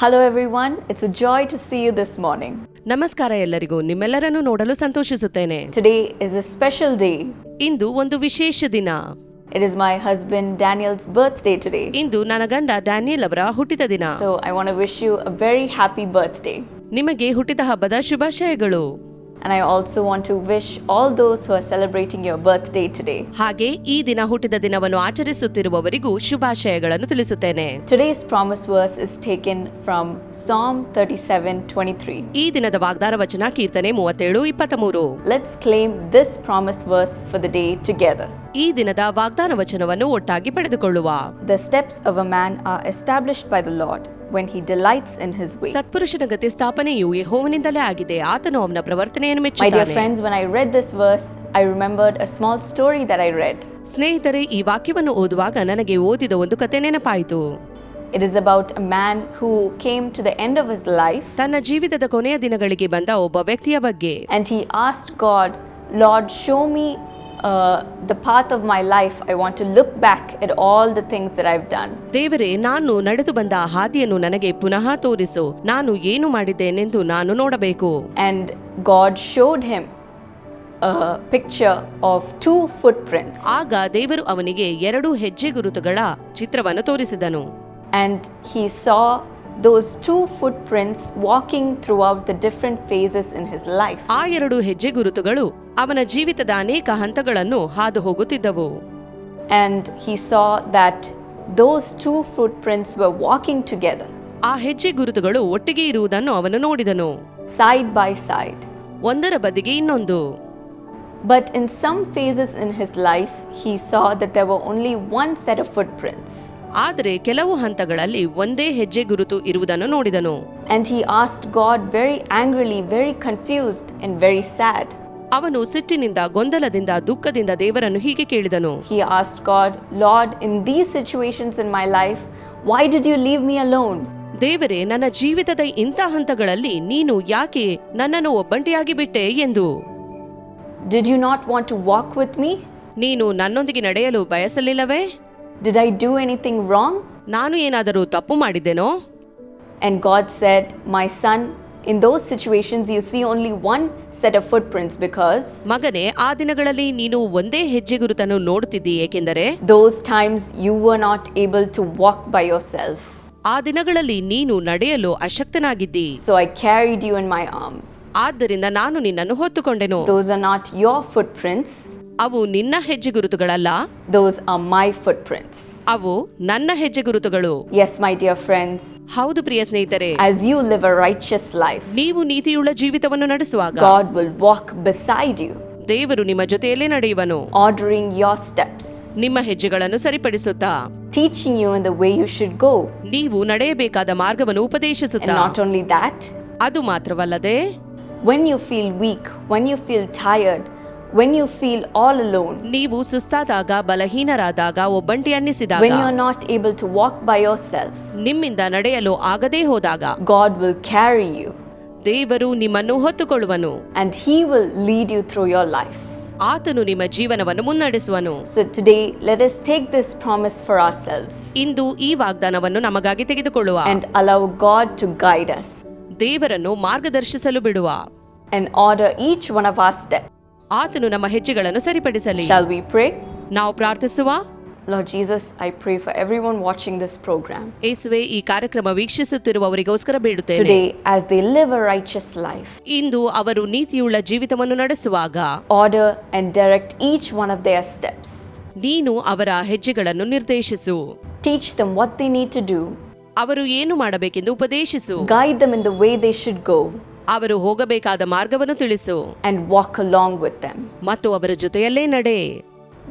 Hello everyone it's a joy to see you this morning ನಮಸ್ಕಾರ ಎಲ್ಲರಿಗೂ. ನಿಮ್ಮೆಲ್ಲರನ್ನು ನೋಡಲು ಸಂತೋಷಿಸುತ್ತೇನೆ. Today is a special day ಇಂದು ಒಂದು ವಿಶೇಷ ದಿನ. It is my husband Daniel's birthday today ಇಂದು ನನ್ನ ಗಂಡ ಡ್ಯಾನಿಯಲ್ ಅವರ ಹುಟ್ಟಿದ ದಿನ. So I want wish you a very happy birthday ನಿಮಗೆ ಹುಟ್ಟಿದ ಹಬ್ಬದ ಶುಭಾಶಯಗಳು. And I also want to wish all those who are celebrating your birthday today. ಹಾಗೆ ಈ ದಿನ ಹುಟ್ಟಿದ ದಿನವನ್ನು ಆಚರಿಸುತ್ತಿರುವವರಿಗೂ ಶುಭಾಶಯಗಳನ್ನು ತಿಳಿಸುತ್ತೇನೆ Today's promise verse is taken from Psalm 37 23. ಈ ದಿನದ ವಾಗ್ದಾನ ವಚನ ಕೀರ್ತನೆ ಮೂವತ್ತೇಳು ಇಪ್ಪತ್ತ ಮೂರು Let's claim this promise verse for the day together. ಈ ದಿನದ ವಾಗ್ದಾನ ವಚನವನ್ನು ಒಟ್ಟಾಗಿ ಪಡೆದುಕೊಳ್ಳುವ The steps of a man are established by the Lord when he delights in his way. ಸತ್ಪುರುಷನ ಗತಿ ಸ್ಥಾಪನೆಯು ಯೆಹೋವನಿಂದಲೇ ಆಗಿದೆ ಆತನು ಅವನ ಪ್ರವರ್ತನೆಯನ್ನು My dear ಮೆಚ್ಚುತ್ತಾನೆ friends, when I read this verse, I remembered a small story that I read. ಸ್ನೇಹಿತರೆ ಈ ವಾಕ್ಯವನ್ನು ಓದುವಾಗ ನನಗೆ ಓದಿದ ಒಂದು ಕತೆ ನೆನಪಾಯಿತು It is about a man who came to the end of his life ತನ್ನ ಜೀವಿತದ ಕೊನೆಯ ದಿನಗಳಿಗೆ ಬಂದ ಒಬ್ಬ ವ್ಯಕ್ತಿಯ ಬಗ್ಗೆ and he asked God, Lord, show me the path of my life I want to look back it all the things that I've done ದೇವರೇ ನಾನು ನಡೆದು ಬಂದ ಹಾದಿಯನ್ನು ನನಗೆ ಪುನಃ ತೋರಿಸು. ನಾನು ಏನು ಮಾಡಿದ್ದೇನೆಂದು ನಾನು ನೋಡಬೇಕು. And God showed him picture of two foot ಆಗ ದೇವರು ಅವನಿಗೆ ಎರಡು ಹೆಜ್ಜೆ ಗುರುತುಗಳ ಚಿತ್ರವನ್ನು ತೋರಿಸಿದನು. And he saw those two footprints walking throughout the different phases in his life. ಆ ಎರಡು ಹೆಜ್ಜೆ ಗುರುತುಗಳು ಅವನ ಜೀವಿತದ ಅನೇಕ ಹಂತಗಳನ್ನು ಹಾದು ಹೋಗುತ್ತಿದ್ದವು And he saw that those two footprints were walking together, ಆ ಹೆಜ್ಜೆ ಗುರುತುಗಳು ಒಟ್ಟಿಗೆ ಇರುವುದನ್ನು ಅವನು ನೋಡಿದನು side by side. ಒಂದರ ಬದಿಗೆ ಇನ್ನೊಂದು But in some phases in his life, he saw that there were only one set of footprints. ಆದರೆ ಕೆಲವು ಹಂತಗಳಲ್ಲಿ ಒಂದೇ ಹೆಜ್ಜೆ ಗುರುತು ಇರುವುದನ್ನು ನೋಡಿದನು. ಅವನು ಸಿಟ್ಟಿನಿಂದ ಗೊಂದಲದಿಂದ ದುಃಖದಿಂದ ದೇವರನ್ನು ಹೀಗೆ ಕೇಳಿದನು. ದೇವರೇ ನನ್ನ ಜೀವಿತದ ಇಂಥ ಹಂತಗಳಲ್ಲಿ ನೀನು ಯಾಕೆ ನನ್ನನ್ನು ಒಬ್ಬಂಟಿಯಾಗಿ ಬಿಟ್ಟೆ ಎಂದು ನೀನು ನನ್ನೊಂದಿಗೆ ನಡೆಯಲು ಬಯಸಲಿಲ್ಲವೇ? Did I do anything wrong? ನಾನು ಏನಾದರೂ ತಪ್ಪು ಮಾಡಿದ್ದೆನೋ And God said, My son, in those situations you see only one set of footprints because ಮಗನೇ ಆ ದಿನಗಳಲ್ಲಿ ನೀನು ಒಂದೇ ಹೆಜ್ಜೆ ಗುರುತನ್ನು ನೋಡುತ್ತಿದ್ದಿ ಏಕೆಂದರೆ those times you were not able to walk by yourself. ಆ ದಿನಗಳಲ್ಲಿ ನೀನು ನಡೆಯಲು ಅಶಕ್ತನಾಗಿದ್ದಿ So I carried you in my arms. ಆದ್ದರಿಂದ ನಾನು ನಿನ್ನನ್ನು ಹೊತ್ತುಕೊಂಡೆನು Those are not your footprints, ಅವು ನಿನ್ನ ಹೆಜ್ಜೆ ಗುರುತುಗಳಲ್ಲ those are my footprints ಅವು ನನ್ನ ಹೆಜ್ಜೆ ಗುರುತುಗಳು ಎಸ್ ಮೈ ಡಿಯರ್ ಫ್ರೆಂಡ್ಸ್ ಹೌದು ಪ್ರಿಯ ಸ್ನೇಹಿತರೆ. As you live a righteous life ನೀವು ನೀತಿಯುಳ್ಳ ಜೀವಿತವನ್ನು ನಡೆಸುವಾಗ God will walk beside you ದೇವರು ನಿಮ್ಮ ಜೊತೆಯಲ್ಲೇ ನಡೆಯುವನು. ಆರ್ಡರಿಂಗ್ ಯೋರ್ ಸ್ಟೆಪ್ಸ್ ನಿಮ್ಮ ಹೆಜ್ಜೆಗಳನ್ನು ಸರಿಪಡಿಸುತ್ತಾ. Teaching you in the way you should go ನೀವು ನಡೆಯಬೇಕಾದ ಮಾರ್ಗವನ್ನು ಉಪದೇಶಿಸುತ್ತಾ. ನಾಟ್ ಓನ್ಲಿ that, ಅದು ಮಾತ್ರವಲ್ಲದೆ when you feel weak when you feel tired, when you feel all alone, ನೀವು ಸುಸ್ತಾದಾಗ ಬಲಹೀನರಾದಾಗ ಒಬ್ಬಂಟಿ ಅನ್ನಿಸಿದಾಗ when you're not able to walk by yourself, ನಿಮ್ಮಿಂದ ನಡೆಯಲು ಆಗದೇ ಹೋದಾಗ God will carry you ದೇವರು ನಿಮ್ಮನ್ನು ಹೊತ್ತುಕೊಳ್ಳುವನು and He will lead you through your life. ಆತನು ನಿಮ್ಮ ಜೀವನವನ್ನು ಮುನ್ನಡೆಸುವನು So today, let us take this promise for ourselves ಇಂದು ಈ ವಾಗ್ದಾನವನ್ನು ನಮಗಾಗಿ ತೆಗೆದುಕೊಳ್ಳುವ and allow God to guide us ದೇವರನ್ನು ಮಾರ್ಗದರ್ಶಿಸಲು ಬಿಡುವ and order each one of our steps. ಆತನು ನಮ್ಮ ಹೆಜ್ಜೆಗಳನ್ನು ಸರಿಪಡಿಸಲಿ Shall we pray? ನಾವು ಪ್ರಾರ್ಥಿಸುವ Lord Jesus, I pray for everyone watching this program ಏಸುವೆ ಈ ಕಾರ್ಯಕ್ರಮ ವೀಕ್ಷಿಸುತ್ತಿರುವವರಿಗೋಸ್ಕರ ಬೇಡುತ್ತೇನೆ today as they live a righteous life. ಇಂದು ಅವರು ನೀತಿಯುಳ್ಳ ಜೀವಿತವನ್ನು ನಡೆಸುವಾಗ Order and direct each one of their steps. ನೀನು ಅವರ ಹೆಜ್ಜೆಗಳನ್ನು ನಿರ್ದೇಶಿಸು Teach them what they need to do. ಅವರು ಏನು ಮಾಡಬೇಕೆಂದು ಉಪದೇಶಿಸು Guide them in the way they should go ಅವರು ಹೋಗಬೇಕಾದ ಮಾರ್ಗವನ್ನು ತಿಳಿಸು. And walk along with them ಮತ್ತು ಅವರ ಜೊತೆಯಲ್ಲೇ ನಡೆ.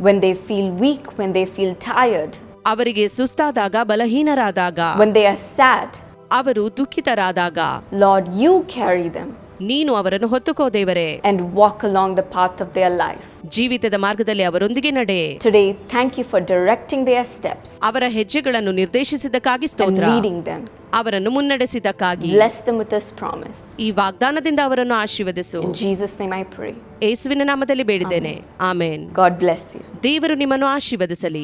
When they feel weak when they feel tired ಅವರಿಗೆ ಸುಸ್ತಾದಾಗ ಬಲಹೀನರಾದಾಗ. ವೆನ್ ದೇ ಆರ್ ಸ್ಯಾಡ್ ಅವರು ದುಃಖಿತರಾದಾಗ. ಲಾರ್ಡ್ ಯು ಕ್ಯಾರಿ ದೆಮ್ ನೀನು ಅವರನ್ನು ಹೊತ್ತುಕೋ ದೇವರೇ and walk along the path of their life. ಜೀವಿತದ ಮಾರ್ಗದಲ್ಲಿ ಅವರೊಂದಿಗೆ ನಡೆ Today, thank you for directing their steps ಅವರ ಹೆಜ್ಜೆಗಳನ್ನು ನಿರ್ದೇಶಿಸಿದ್ದಕ್ಕಾಗಿ and ಸ್ತೋತ್ರ leading them. ಅವರನ್ನು ಮುನ್ನಡೆಸಿದ್ದಕ್ಕಾಗಿ Bless them with this promise. ಈ ವಾಗ್ದಾನದಿಂದ ಅವರನ್ನು ಆಶೀರ್ವದಿಸು In Jesus' name I pray. ಯೇಸುವಿನ ನಾಮದಲ್ಲಿ ಬೇಡಿದ್ದೇನೆ ಆಮೇನ್ God bless you. ದೇವರು ನಿಮ್ಮನ್ನು ಆಶೀರ್ವದಿಸಲಿ